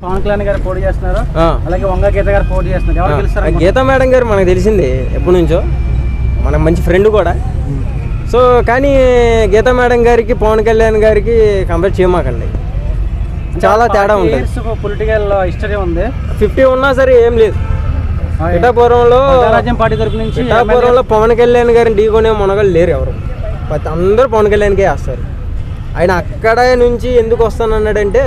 పవన్ కళ్యాణ్ గారు పోటీ చేస్తున్నారు. అలాగే వంగ గీత గారు పోటీ చేస్తున్నారు. ఎవరు ఆ, గెలుస్తారు గీతా మేడం గారు మనకు తెలిసింది ఎప్పటి నుంచో. మనకు మంచి ఫ్రెండ్ కూడా. సో కానీ గీతా మేడం గారికి పవన్ కళ్యాణ్ గారికి కంపేర్ చేయమాకండి. చాలా తేడా ఉంటుంది. పొలిటికల్ హిస్టరీ ఉంది. ఫిఫ్టీ ఉన్నా సరే ఏం లేదు. పిఠాపురంలో పార్టీ తరపు నుంచి పిఠాపురంలో పవన్ కళ్యాణ్ గారిని ఢీకొనే మునగలు లేరు ఎవరు. అందరూ పవన్ కళ్యాణ్కే వేస్తారు. ఆయన అక్కడ నుంచి ఎందుకు వస్తానన్నాడంటే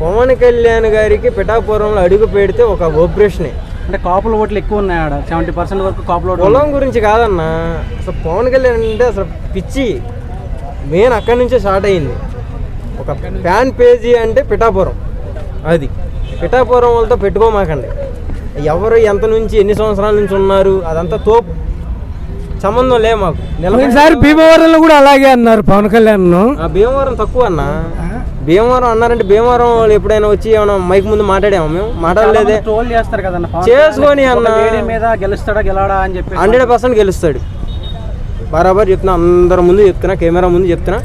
పవన్ కళ్యాణ్ గారికి పిఠాపురంలో అడుగు పెడితే ఒక ఆపరేషనే అంటే కాపుల ఓట్లు ఎక్కువ ఉన్నాయి ఆడ. సెవెంటీ పర్సెంట్ వరకు కాపుల ఓట్లు పొలం గురించి కాదన్న అసలు పవన్ కళ్యాణ్ అంటే అసలు పిచ్చి. మెయిన్ అక్కడి నుంచే స్టార్ట్ అయింది. ఒక ఫ్యాన్ పేజీ అంటే పిఠాపురం. అది. పిఠాపురం వాళ్ళతో పెట్టుకోమాకండి. ఎవరు ఎంత నుంచి ఎన్ని సంవత్సరాల నుంచి ఉన్నారు అదంతా తోపు. సంబంధం లే మాకు. పోయినసారి భీమవరంలో కూడా అలాగే అన్నారు పవన్ కళ్యాణ్ ఆ భీమవరం తక్కువ అన్న. భీమవరం అన్నారంటే భీమవరం వాళ్ళు ఎప్పుడైనా వచ్చి ఏమైనా మైక్ ముందు మాట్లాడాము మేము? మాట్లాడలేదే. ట్రోల్ చేస్తారు కదన్న చేసుకొని అన్న. మీద గెలుస్తాడా గెలవడా అని చెప్పి హండ్రెడ్ పర్సెంట్ గెలుస్తాడు. బరాబర్ చెప్తున్నా అందరి ముందు చెప్తున్నా కెమెరా ముందు చెప్తున్నా.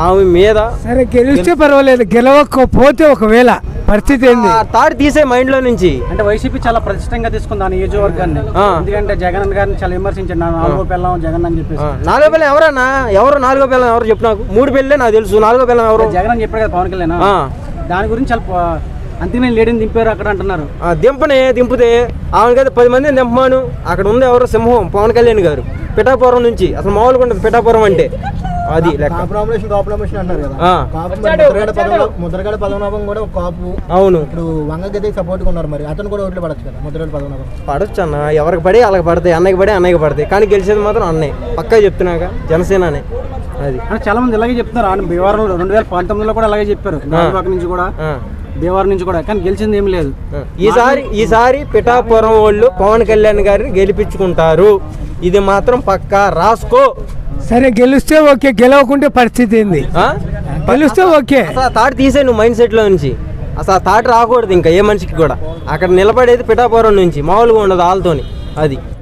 ఆమె మీద సరే గెలిస్తే పర్వాలేదు గెలవకపోతే ఒకవేళ. పరిస్థితి ఏంది? ఆ తాడు తీసే మైండ్లో నుంచి. అంటే వైసీపీ చాలా ప్రతిష్టంగా తీసుకుంది ఆ నియోజకవర్గాన్ని. ఎందుకంటే జగన్ గారిని చాలా విమర్శించాడు. నా నాలుగో పిల్లం జగన్ అని చెప్పేసి. నాలుగో పిల్లం ఎవరన్నా? ఎవరు నాలుగో పిల్లం ఎవరు చెప్పు నాకు. మూడు పిల్లలే నాకు తెలుసు. నాలుగో పిల్లం ఎవరు? జగన్ అని చెప్పాడు కదా పవన్ కళ్యాణ్. దాని గురించి చాలా అందుకనే లేడీని దింపారు అక్కడ అంటున్నారు. ఆ, దింపనే దింపితే ఆమెకైతే పది మందిని దింపమాను. అక్కడ ఉంది ఎవరు? సింహం పవన్ కళ్యాణ్ గారు. పిఠాపురం నుంచి. అసలు మామూలుగా ఉంటుంది పిఠాపురం అంటే. అది కాంప్రమైజేషన్ అంటారు కదా. ముద్రగడ పద్మనాభం కూడా ఒక కాపు. అవును. ఇప్పుడు వంగగదికి సపోర్ట్గా ఉన్నారు మరి. అతను కూడా ఓట్లు పడచ్చు కదా ముద్రగడ పద్మనాభం పడొచ్చు అన్న ఎవరికి పడి వాళ్ళకి పడతాయి అన్నయ్యకి పడి అన్నయ్యకి పడతాయి. కానీ గెలిచేది మాత్రం అన్నయ్య. పక్కా చెప్తున్నాక జనసేననే. అది. చాలా మంది ఇలాగే చెప్తున్నారు. ఆయన భీమవరం రెండు వేల పంతొమ్మిదిలో కూడా అలాగే చెప్పారు. గాజువాక నుంచి కూడా భీమవరం నుంచి కూడా. కానీ గెలిచింది ఏం లేదు. ఈసారి ఈసారి పిఠాపురం వాళ్ళు పవన్ కళ్యాణ్ గారిని గెలిపించుకుంటారు. ఇది మాత్రం పక్కా రాసుకో. సరే గెలిస్తే ఓకే గెలవకుంటే పరిస్థితి ఏంది? గెలిస్తే ఓకే. అసలు థాట్ తీసే నువ్వు మైండ్ సెట్లో నుంచి. అసలు ఆ థాట్ రాకూడదు ఇంకా ఏ మనిషికి కూడా. అక్కడ నిలబడేది పిఠాపురం నుంచి మామూలుగా ఉండదు వాళ్ళతోని అది.